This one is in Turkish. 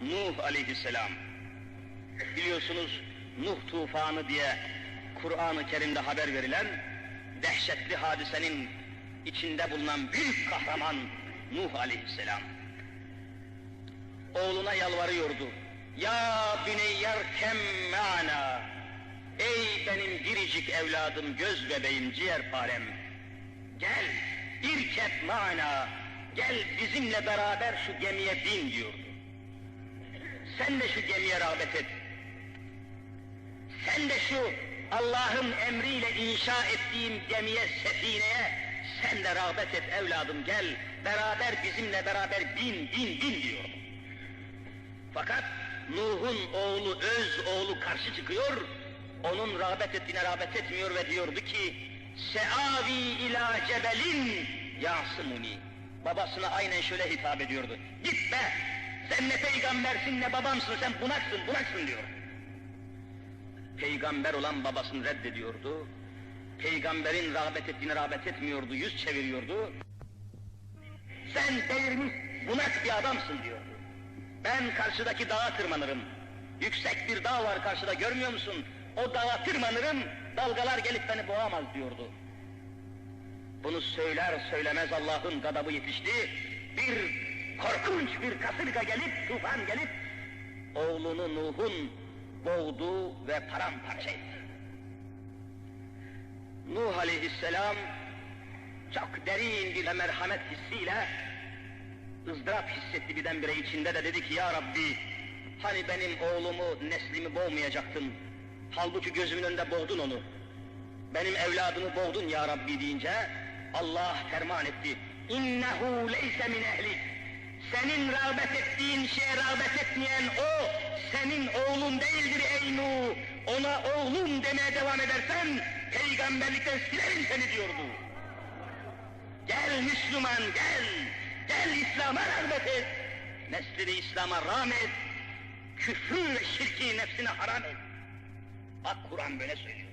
Nuh aleyhisselam. Biliyorsunuz Nuh tufanı diye Kur'an-ı Kerim'de haber verilen dehşetli hadisenin içinde bulunan büyük kahraman Nuh aleyhisselam. Oğluna yalvarıyordu. Ya büneyyerkem ma'na. Ey benim biricik evladım, göz bebeğim, ciğerparem. Gel, irkep ma'na. Gel bizimle beraber şu gemiye bin diyordu. Sen de şu gemiye rağbet et. Sen de şu Allah'ın emriyle inşa ettiğim gemiye, sefineye sen de rağbet et evladım gel. Beraber bizimle beraber bin, bin, bin diyor. Fakat Nuh'un oğlu, öz oğlu karşı çıkıyor, onun rağbet ettiğine rağbet etmiyor ve diyordu ki, Seavi ila cebelin yasımuni. Babasına aynen şöyle hitap ediyordu. Git be! Sen ne peygambersin ne babamsın, sen bunaksın, bunaksın diyor. Peygamber olan babasını reddediyordu. Peygamberin rağbet ettiğine rağbet etmiyordu, yüz çeviriyordu. Sen delirmiş, bunak bir adamsın diyordu. Ben karşıdaki dağa tırmanırım. Yüksek bir dağ var karşıda görmüyor musun? O dağa tırmanırım, dalgalar gelip beni boğamaz diyordu. Bunu söyler söylemez Allah'ın gadabı yetişti. Bir korkunç bir kasırga gelip, tufan gelip, oğlunu Nuh'un boğdu ve paramparça etti. Nuh aleyhisselam çok derin bir merhamet hissiyle ızdırap hissetti birdenbire içinde de dedi ki ya Rabbi hani benim oğlumu neslimi boğmayacaktın? Halbuki gözümün önünde boğdun onu. Benim evladımı boğdun ya Rabbi deyince Allah ferman etti. İnnehu leyse min ehlik senin rağbet ettiğin şeye rağbet etmeyen o senin oğlun değildir ey Nuh ona oğlum demeye devam edersen peygamberlikten silerim seni diyordu gel Müslüman gel Gel İslam'a rağbet et. Neslini İslam'a rağm et. Küfrü ve şirki nefsine haram et. Bak Kur'an böyle söylüyor.